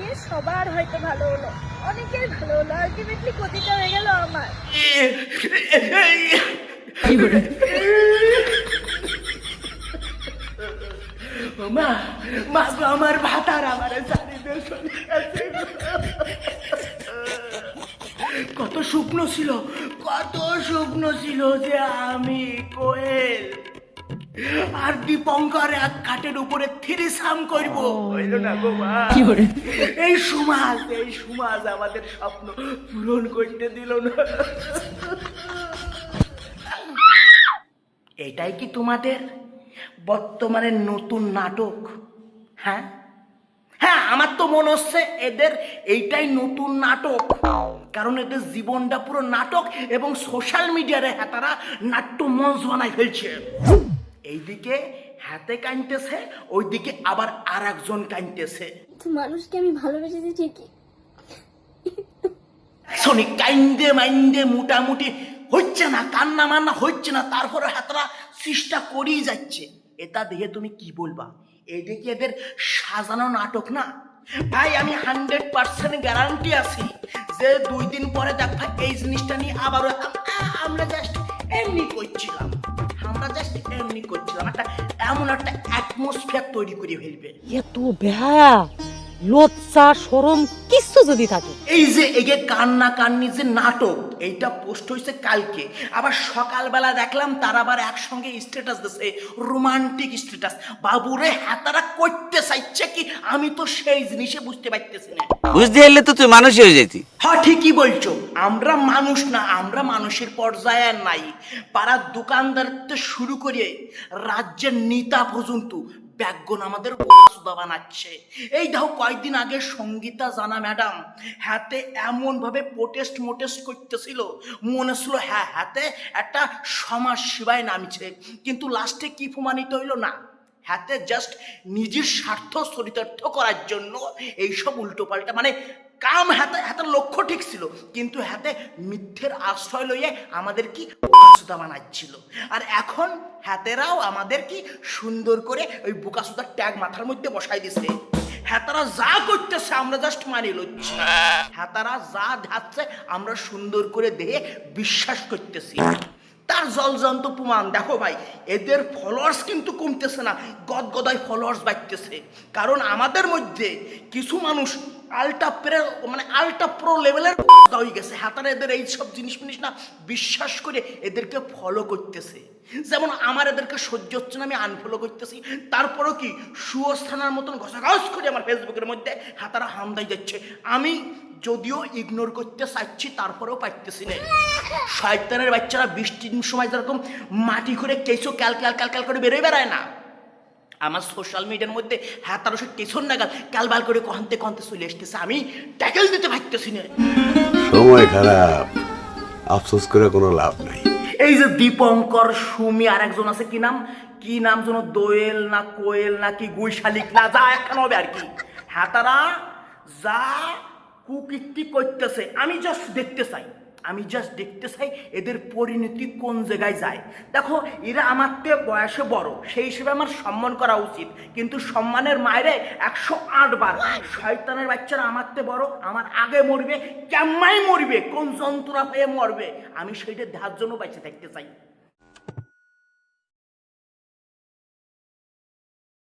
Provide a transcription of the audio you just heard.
নিয়ে সবার হয়তো ভালো হলো। অনেকের ভালো হলো আলটিমেটলি ক্ষতিটা হয়ে গেল আমার। আমার আমার। কত শুকনো ছিল, কত শুকনো ছিল যে আমি কোয়েল। আর দীপঙ্কর এক খাটের উপরে থ্রি সাম করব। হইল না গো মা। এই সমাজ এই সমাজ আমাদের স্বপ্ন পূরণ করতে দিল না। এটাই কি তোমাদের? বর্তমানে নতুন নাটক হ্যাঁ? হ্যাঁ আমার তো মনে হচ্ছে এদের এইটাই নতুন নাটক। কারণ এদের জীবনটা পুরো নাটক এবং সোশ্যাল মিডিয়ারে তারা নাট্য মঞ্চ বানাই ফেলছে। এইদিকে হাতে কানতেছে ওইদিকে আবার আর একজন কানতেছে তো মানুষকে আমি ভালোবেসেছি ঠিকই। শোনি কাইন্দে মাইন্দে মোটামুটি হচ্ছে না কান্না মান্না হচ্ছে না তারপরে হাতরা চেষ্টা করেই যাচ্ছে। এটা দেখে তুমি কি বলবা? এইটা কি এদের সাজানো নাটক না? ভাই আমি হান্ড্রেড পার্সেন্ট গ্যারান্টি আছি যে দুই দিন পরে দেখ এই জিনিসটা নিয়ে আবারও আমরা জাস্ট এমনি করছিলাম। জাস্ট করছিলাম একটা এমন একটা অ্যাটমসফিয়ার তৈরি করে ফেলবে। এত বেহায়া লজ্জা সরম কিচ্ছু যদি থাকে। এই যে এই যে কান্না কান্নি যে নাটক এইটা পোস্ট হয়েছে কালকে। আবার সকালবেলা দেখলাম তারা আবার একসঙ্গে স্ট্যাটাস দিছে রোমান্টিক স্ট্যাটাস বাবুরে হাতারা করতে চাইছে কি? আমি তো সেই জিনিসে বুঝতে পারতেছি না। বুঝতে পারলে তো তুই মানুষই হয়ে যেতি। হ্যাঁ ঠিকই বলছো। আমরা মানুষ না আমরা মানুষের পর্যায়ে আর নাই। পাড়ার দোকানদার থেকে শুরু করে রাজ্যের নেতা পর্যন্ত ব্যাগন আমাদের সুদা বানাচ্ছে। এই দেখো কয়েকদিন আগে সঙ্গীতা জানা ম্যাডাম হাতে এমনভাবে প্রোটেস্ট মোটেস্ট করতেছিল, মনে ছিল হ্যাঁ হাতে একটা সমাজ সেবায় নামছে। কিন্তু লাস্টে কি প্রমাণিত হইল না? হাতে জাস্ট নিজের স্বার্থ চরিতার্থ করার জন্য এইসব উল্টোপাল্টা মানে কাম হাতে, হাতের লক্ষ্য ঠিক ছিল, কিন্তু হাতে মিথ্যের আশ্রয় লইয়ে আমাদের কি বোকাসুদা বানাচ্ছিল? আর এখন হাতেরাও আমাদের কি সুন্দর করে ওই বোকাসুদার ট্যাগ মাথার মধ্যে বসাই দিছে। হাতারা যা করতেছে আমরা জাস্ট মানি লচ্ছি হাতারা যা ধাচ্ছে আমরা সুন্দর করে দেহে বিশ্বাস করতেছি। তার জলজন্ত প্রমাণ। দেখো ভাই, এদের ফলোয়ার্স কিন্তু কমতেছে না, গদগদায় ফলোয়ার্স বাড়তেছে। কারণ আমাদের মধ্যে কিছু মানুষ আলটা প্রে মানে আলটা প্রো লেভেলের হয়ে গেছে। হাতারে এদের এই সব জিনিস মিনিস না, বিশ্বাস করে এদেরকে ফলো করতেছে। যেমন আমার এদেরকে সহ্য হচ্ছে না, আমি আনফলো করতেছি। তারপরেও কি? সুস্থানার মতন ঘষাঘষ করে আমার ফেসবুকের মধ্যে হাতারা হামদাই যাচ্ছে। আমি যদিও ইগনোর করতে চাচ্ছি, তারপরেও পারতেছি না। শয়তানের বাচ্চারা বৃষ্টির সময় যেরকম মাটি করে কেঁচো ক্যাল ক্যাল ক্যাল ক্যাল করে বেরোয় বেড়ায় না। আমার সোশ্যাল মিডিয়ার মধ্যে হ্যাঁ তার সে কেছন নাগাল ক্যালবাল করে কহতে কহতে চলে আসতেছে। আমি ট্যাকেল দিতে পারতেছি না। সময় খারাপ। আফসোস করে কোনো লাভ নাই। এই যে দীপঙ্কর সুমি আর একজন আছে কি নাম? কি নাম যেন দোয়েল না কোয়েল না কি গুইশালিক না যা একখান হবে আর কি। হ্যাঁ তারা যা কুকীর্তি করতেছে আমি জাস্ট দেখতে চাই। আমি জাস্ট দেখতে চাই এদের পরিণতি কোন জায়গায় যায়। দেখো, এরা আমার থেকে বয়সে বড়, সেই হিসেবে আমার সম্মান করা উচিত। কিন্তু সম্মানের মায়েরে একশো আট বার, শয়তানের বাচ্চারা আমার থেকে বড়, আমার আগে মরবে কেমাই মরবে, কোন যন্ত্রণা পেয়ে মরবে? আমি সেইটা দেখার জন্য বেঁচে থাকতে চাই।